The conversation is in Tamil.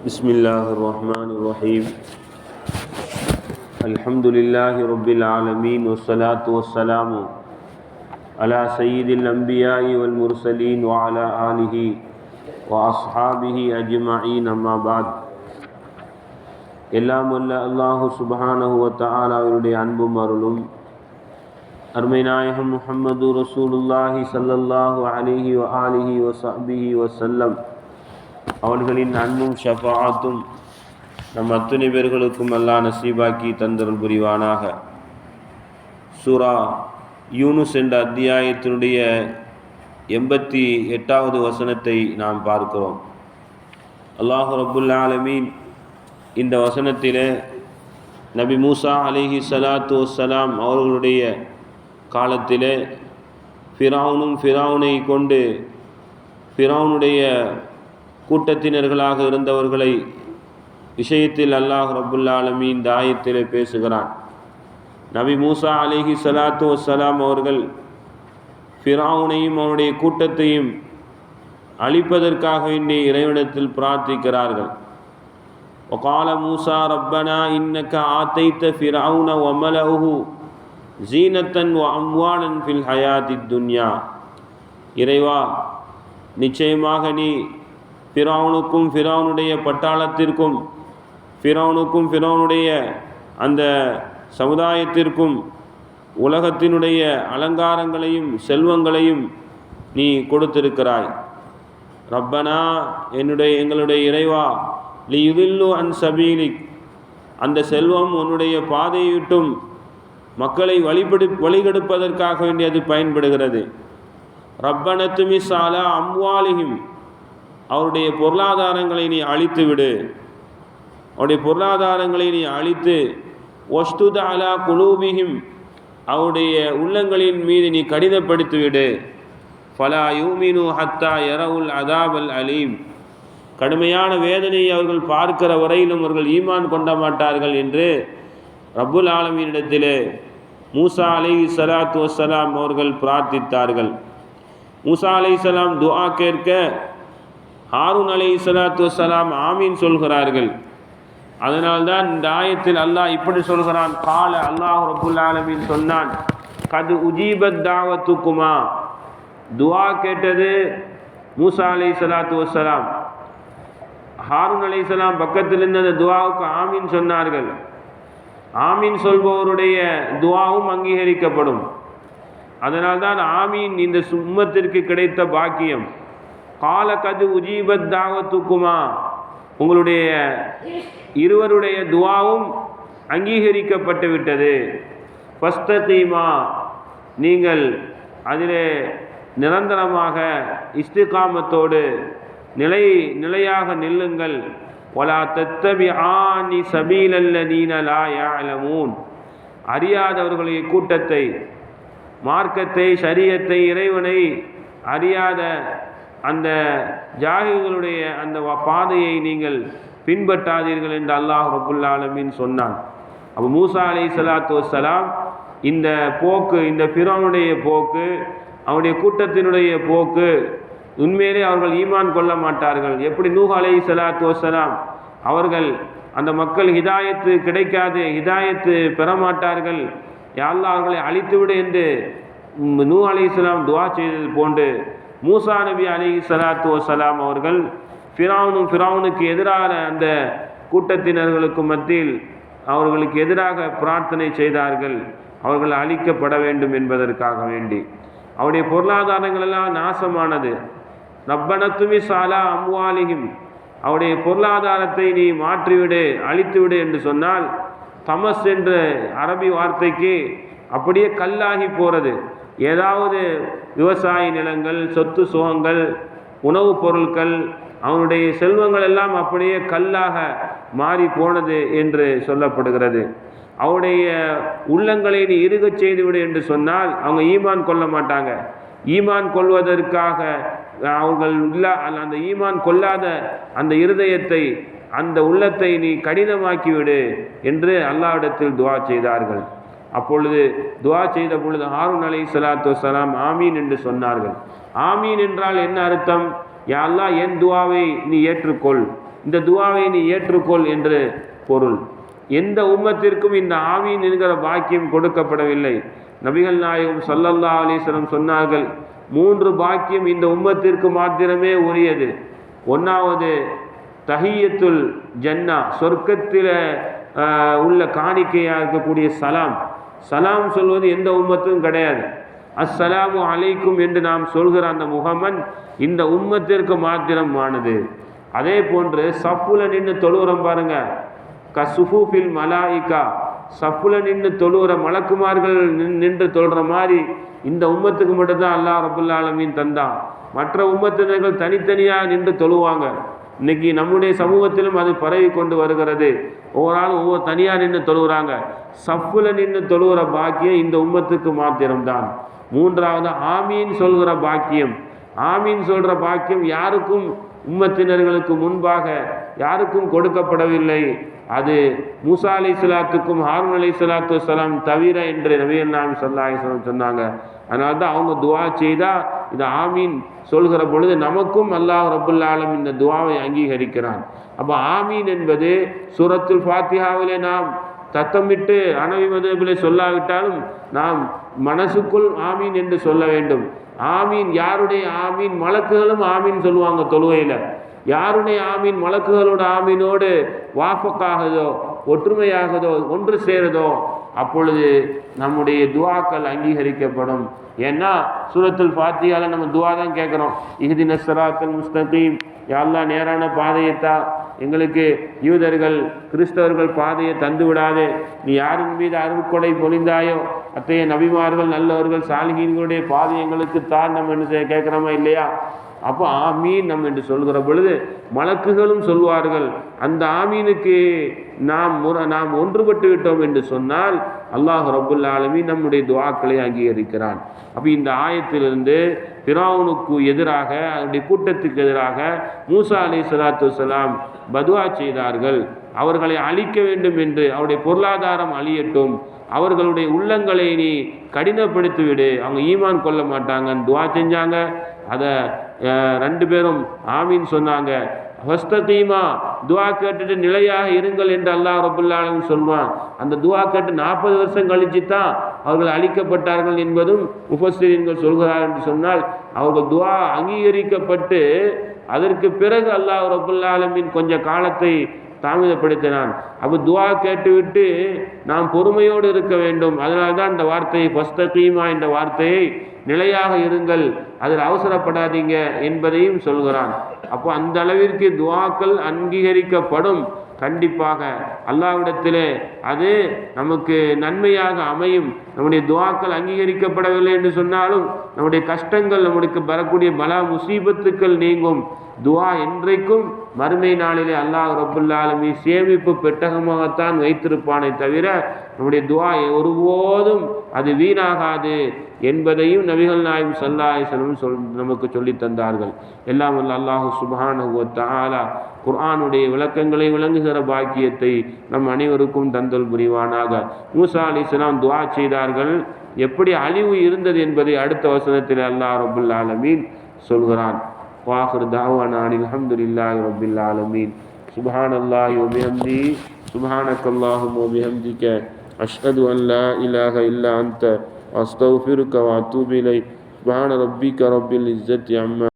بسم الله الرحمن الرحيم الحمد لله رب العالمين والصلاة والسلام على سيد الأنبياء والمرسلين وعلى آله وأصحابه أجمعين أما بعد எல்லாம் வல்ல அல்லாஹு சுபஹானஹு வ தஆலாவுடைய அன்பும் அருளும் அருமை நாயகம் முஹம்மது ரசூலுல்லாஹி ஸல்லல்லாஹு அலைஹி வ ஆலிஹி வ ஸஹ்பிஹி வஸல்லம் அவர்களின் அன்பும் ஷஃபாத்தும் நம் அத்தனை பேர்களுக்கும் அல்லாஹ் நசீபாக்கி தந்தருள் புரிவானாக. சூரா யூனுஸ் என்ற அத்தியாயத்தினுடைய எண்பத்தி எட்டாவது வசனத்தை நாம் பார்க்கிறோம். அல்லாஹு ரபுல் ஆலமீன் இந்த வசனத்திலே நபி மூசா அலிஹி சலாத்து வசலாம் அவர்களுடைய காலத்திலே ஃபிரௌனும் ஃபிரௌனை கொண்டு ஃபிரௌனுடைய கூட்டத்தினர்களாக இருந்தவர்களை விஷயத்தில் அல்லாஹ் ரபுல்லா ஆலமீன் தாயத்திலே பேசுகிறான் நபி மூசா அலிஹி சலாத்து வசலாம் அவர்கள் ஃபிரௌனையும் அவனுடைய கூட்டத்தையும் அழிப்பதற்காக வேண்டி இறைவனத்தில் பிரார்த்திக்கிறார்கள் وقال موسى ربنا إنك آتيت فرعون وملأه زينة وأموالا في الحياة الدنيا இறைவா நிச்சயமாக நீ ஃபிரௌனுக்கும் ஃபிரௌனுடைய பட்டாளத்திற்கும் ஃபிரௌனுக்கும் ஃபிரௌனுடைய அந்த சமுதாயத்திற்கும் உலகத்தினுடைய அலங்காரங்களையும் செல்வங்களையும் நீ கொடுத்திருக்கிறாய். ரப்பனா என்னுடைய எங்களுடைய இறைவா லியுதில்லு அன் சபீலிக். அந்த செல்வம் உன்னுடைய பாதையிட்டும் மக்களை வழிபடு வழிகெடுப்பதற்காக வேண்டி அது பயன்படுகிறது. ரப்பனத்துமி சாலா அம்வாலிகிம் அவருடைய பொருளாதாரங்களை நீ அழித்து விடு. அவருடைய பொருளாதாரங்களை நீ அழித்து ஒஸ்துத அலா குலூபிஹிம் அவருடைய உள்ளங்களின் மீது நீ கடிதப்படுத்திவிடு ஃபலா யூமினு ஹத்தா எரவுல் அதாபல் அலீம். கடுமையான வேதனையை அவர்கள் பார்க்கிற வரையிலும் அவர்கள் ஈமான் கொண்ட மாட்டார்கள் என்று ரப்புல் ஆலமீனிடத்திலே மூசா அலை சலாத்து வசலாம் அவர்கள் பிரார்த்தித்தார்கள். மூசா அலை சலாம் துஆ கேட்க ஹாரூன் அலை இஸ்லாத்து வலாம் ஆமீன் சொல்கிறார்கள். அதனால்தான் இந்த ஆயத்தில் அல்லாஹ் இப்படி சொல்கிறான். கால அல்லாஹ் ரபுல் ஆலமின் சொன்னான் கது உஜீபத் தாவத்துக்குமா? துவா கேட்டது மூசா அலை சலாத்து வசலாம் ஹாரூன் அலைசலாம் பக்கத்தில் இருந்த அந்த துவாவுக்கு ஆமீன் சொன்னார்கள். ஆமீன் சொல்பவருடைய துவாவும் அங்கீகரிக்கப்படும். அதனால்தான் ஆமீன் இந்த சும்மத்திற்கு கிடைத்த பாக்கியம். கால கது உஜீபத் தாவத்துக்குமா. உங்களுடைய இருவருடைய துவாவும் அங்கீகரிக்கப்பட்டு விட்டது. ஃபஸ்தீமா நீங்கள் அதிலே நிரந்தரமாக இஸ்திகாமத்தோடு நிலை நிலையாக நில்லுங்கள். ஒலா தத்தபி ஆனி சபீலல்ல லா யாலமூன் அறியாதவர்களுடைய கூட்டத்தை மார்க்கத்தை சரியத்தை இறைவனை அறியாத அந்த ஜாகிர்களுடைய அந்த பாதையை நீங்கள் பின்பற்றாதீர்கள் என்று அல்லாஹ் ரபுல்லாலமின் சொன்னான். அப்போ மூசா அலை சலாத்து வசலாம் இந்த போக்கு இந்த பிறனுடைய போக்கு அவனுடைய கூட்டத்தினுடைய போக்கு உண்மையிலே அவர்கள் ஈமான் கொள்ள மாட்டார்கள். எப்படி நூஹ் அலை சலாத்து வசலாம் அவர்கள் அந்த மக்கள் ஹிதாயத்து கிடைக்காது ஹிதாயத்து பெற மாட்டார்கள் யாழ்லா அவர்களை அழித்துவிடு என்று நூ அலி இஸ்லாம் துவா செய்தது போன்று மூசா நபி அலி சலாத்து வசலாம் அவர்கள் ஃபிராவுனும் ஃபிராவுனுக்கு எதிரான அந்த கூட்டத்தினர்களுக்கு மத்தியில் அவர்களுக்கு எதிராக பிரார்த்தனை செய்தார்கள். அவர்கள் அழிக்கப்பட வேண்டும் என்பதற்காக வேண்டி. அவருடைய பொருளாதாரங்கள் எல்லாம் நாசமானது ரப்பனத்துமி சாலா அம்வாலிகிம் அவருடைய பொருளாதாரத்தை நீ மாற்றிவிடு அழித்துவிடு என்று சொன்னால் தமஸ் என்ற அரபி வார்த்தைக்கு அப்படியே கல்லாகி போகிறது ஏதாவது விவசாய நிலங்கள் சொத்து சுகங்கள் உணவுப் பொருட்கள் அவனுடைய செல்வங்கள் எல்லாம் அப்படியே கல்லாக மாறி போனது என்று சொல்லப்படுகிறது. அவருடைய உள்ளங்களை நீ இருகச் செய்துவிடு என்று சொன்னால் அவங்க ஈமான் கொள்ள மாட்டாங்க. ஈமான் கொள்வதற்காக அவர்கள் உள்ள அந்த ஈமான் கொள்ளாத அந்த இருதயத்தை அந்த உள்ளத்தை நீ கடினமாக்கிவிடு என்று அல்லாவிடத்தில் துவா செய்தார்கள். அப்பொழுது துவா செய்த பொழுது ஹாரூன் அலை சலாத்து வலாம் ஆமீன் என்று சொன்னார்கள். ஆமீன் என்றால் என்ன அர்த்தம்? யாழ்லா என் துவாவை நீ ஏற்றுக்கொள். இந்த துவாவை நீ ஏற்றுக்கொள் என்று பொருள். எந்த உம்மத்திற்கும் இந்த ஆமீன் என்கிற பாக்கியம் கொடுக்கப்படவில்லை. நபிகள் நாயகம் சல்லல்லா அலிஸ்லம் சொன்னார்கள் மூன்று பாக்கியம் இந்த உம்மத்திற்கு மாத்திரமே உரியது. ஒன்றாவது தஹியத்துல் ஜன்னா சொர்க்கத்தில் உள்ள காணிக்கையாக இருக்கக்கூடிய சலாம். சலாம் சொல்வது எந்த உம்மத்தும் கிடையாது. அஸ்ஸலாமு அலைக்கும் என்று நாம் சொல்கிற அந்த முகமன் இந்த உம்மத்திற்கு மாத்திரமானது. அதே போன்று சப்புல நின்று தொழுகிறோம் பாருங்க. க சுஃபூஃபில் மலாயிகா. சப்புல நின்று தொழுகிற மலக்குமார்கள் நின்று தொழுற மாதிரி இந்த உம்மத்துக்கு மட்டும்தான் அல்லாஹ் ரபுல்லா ஆலமீன் தந்தான். மற்ற உம்மத்தினர்கள் தனித்தனியாக நின்று தொழுவாங்க. இன்னைக்கு நம்முடைய சமூகத்திலும் அது பரவி கொண்டு வருகிறது. ஒவ்வொரு ஆளும் ஒவ்வொரு தனியாக நின்று தொழுகிறாங்க. சஃப்பில் நின்று தொழுகிற பாக்கியம் இந்த உம்மத்துக்கு மாத்திரம்தான். மூன்றாவது ஆமீன் சொல்கிற பாக்கியம். ஆமீன் சொல்கிற பாக்கியம் யாருக்கும் உம்மத்தினர்களுக்கு முன்பாக யாருக்கும் கொடுக்கப்படவில்லை. அது மூசா அலி சலாத்துக்கும் ஹாரூன் அலி சலாத்து சலாம் தவிர என்று நவீன் நாம் சொல்லாஹிஸ்லாம் சொன்னாங்க. அதனால தான் அவங்க துவா செய்தால் இது ஆமீன் சொல்கிற பொழுது நமக்கும் அல்லாஹ் ரபுல் இந்த துவாவை அங்கீகரிக்கிறான். அப்போ ஆமீன் என்பது சூரத்துல் ஃபாத்தியாவிலே நாம் தத்தமிட்டு அணவிமதுபிலே சொல்லாவிட்டாலும் நாம் மனசுக்குள் ஆமீன் என்று சொல்ல வேண்டும். ஆமீன் யாருடைய ஆமீன்? மலக்குகளும் ஆமீன் சொல்லுவாங்க தொழுவையில் யாருடைய ஆமீன்? மலக்குகளோட ஆமீனோடு வாஃபக்காகுதோ ஒற்றுமையாகுதோ ஒன்று சேருதோ அப்பொழுது நம்முடைய துவாக்கள் அங்கீகரிக்கப்படும். ஏன்னா சூரத்துல் ஃபாத்தியால நம்ம துவா தான் கேட்குறோம். இஹ்தி நஸ்ராத்தல் முஸ்தகீம். யாரெல்லாம் நேரான பாதையத்தா. எங்களுக்கு யூதர்கள் கிறிஸ்தவர்கள் பாதையை தந்து விடாது. நீ யாரின் மீது அருட்கொடை பொழிந்தாயோ அத்தைய நபிமார்கள் நல்லவர்கள் சாலிகீன்களுடைய பாதை எங்களுக்கு தான் நம்ம என்ன கேட்குறோமா இல்லையா? அப்போ ஆமீன் நம் என்று சொல்கிற பொழுது மலக்குகளும் சொல்வார்கள் அந்த ஆமீனுக்கு நாம் முற நாம் ஒன்றுபட்டு விட்டோம் என்று சொன்னால் அல்லாஹ் ரபுல் நம்முடைய துவாக்களை அங்கீகரிக்கிறான். அப்போ இந்த ஆயத்திலிருந்து பிராவுனுக்கு எதிராக அவருடைய கூட்டத்துக்கு எதிராக மூசா அலி சலாத்து வலாம் பதுவா செய்தார்கள். அவர்களை அழிக்க வேண்டும் என்று அவருடைய பொருளாதாரம் அழியட்டும் அவர்களுடைய உள்ளங்களை நீ கடினப்படுத்திவிடு அவங்க ஈமான் கொள்ள மாட்டாங்கன்னு துவா செஞ்சாங்க. அதை ரெண்டு பேரும் ஆமீன் சொன்னாங்க. ஹஸ்தீமா துவா கேட்டுட்டு நிலையாக இருங்கள் என்று அல்லாஹ் ரபுல்லாலும் சொல்வான். அந்த துவா கேட்டு நாற்பது வருஷம் கழிச்சு தான் அவர்கள் அழிக்கப்பட்டார்கள் என்பதும் முஃபஸ்ரீன்கள் சொல்கிறார் என்று சொன்னால் அவர்கள் துவா அங்கீகரிக்கப்பட்டு அதற்கு பிறகு அல்லாஹ் ரபுல்லாலமின் கொஞ்ச காலத்தை தாமதப்படுத்தினான். அப்போ துவா கேட்டுவிட்டு நாம் பொறுமையோடு இருக்க வேண்டும். அதனால்தான் தான் இந்த வார்த்தையை ஃபஸ்தீமா என்ற வார்த்தையை நிலையாக இருங்கள். அதில் அவசரப்படாதீங்க என்பதையும் சொல்கிறான். அப்போ அந்த அளவிற்கு துவாக்கள் அங்கீகரிக்கப்படும். கண்டிப்பாக அல்லாவிடத்திலே அது நமக்கு நன்மையாக அமையும். நம்முடைய துவாக்கள் அங்கீகரிக்கப்படவில்லை என்று சொன்னாலும் நம்முடைய கஷ்டங்கள் நம்மளுக்கு வரக்கூடிய பல முசீபத்துக்கள் நீங்கும். துவா என்றைக்கும் மறுமை நாளிலே அல்லாஹ் ரபுல்லாலுமி சேமிப்பு பெட்டகமாகத்தான் வைத்திருப்பானே தவிர நம்முடைய துவா ஒருபோதும் அது வீணாகாது என்பதையும் நபிகள் நாயும் சல்லாஹிசனும் சொல் நமக்கு சொல்லி தந்தார்கள். எல்லாம் வல்ல அல்லாஹு சுபானுவத்தாலா குர்ஆனுடைய விளக்கங்களை விளங்குகிற பாக்கியத்தை நம் அனைவருக்கும் தந்தல் புரிவானாக. மூசா அலி இஸ்லாம் துவா செய்தார்கள். எப்படி அழிவு இருந்தது என்பதை அடுத்த வசனத்தில் அல்லாஹ் ரபுல் ஆலமீன் சொல்கிறான். وآخر دعوانا أن الحمد لله رب العالمين. سبحان الله وبحمده. سبحانك اللهم وبحمدك. أشهد أن لا إله إلا أنت. أستغفرك وأتوب إليك. سبحان ربك رب العزة عما